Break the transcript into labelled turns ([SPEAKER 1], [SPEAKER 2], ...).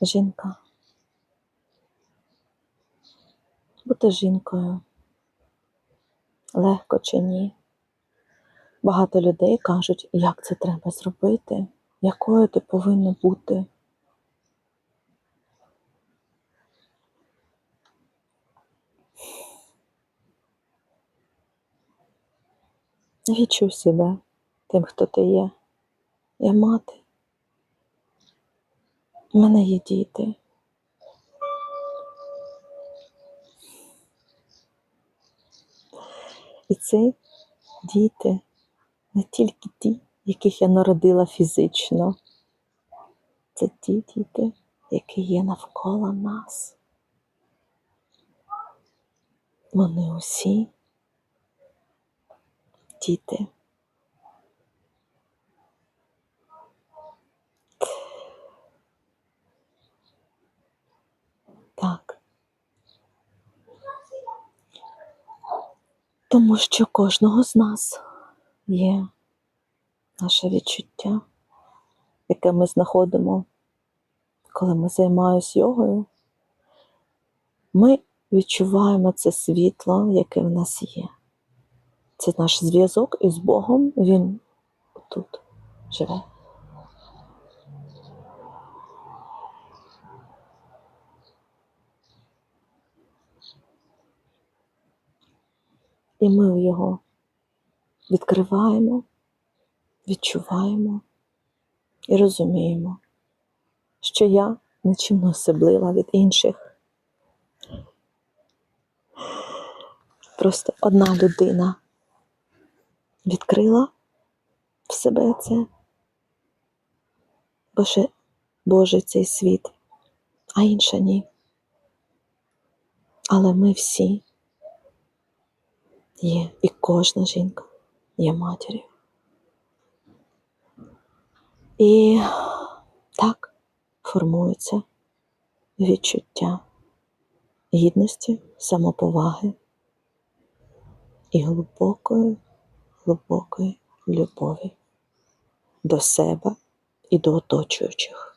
[SPEAKER 1] Жінка. Бути жінкою. Легко чи ні? Багато людей кажуть, як це треба зробити, якою ти повинна бути. Відчуй себе тим, хто ти є. Я мати. У мене є діти. І це діти не тільки ті, яких я народила фізично. Це ті діти, які є навколо нас. Вони усі діти. Так. Тому що кожного з нас є наше відчуття, яке ми знаходимо, коли ми займаємось йогою. Ми відчуваємо це світло, яке в нас є. Це наш зв'язок із Богом, Він тут живе. І ми його відкриваємо, відчуваємо і розуміємо, що я нічим не особлива від інших. Просто одна людина відкрила в себе це Боже, Божий цей світ, а інша ні. Але ми всі є, і кожна жінка є матір'ю. І так формується відчуття гідності, самоповаги і глибокої, глибокої любові до себе і до оточуючих.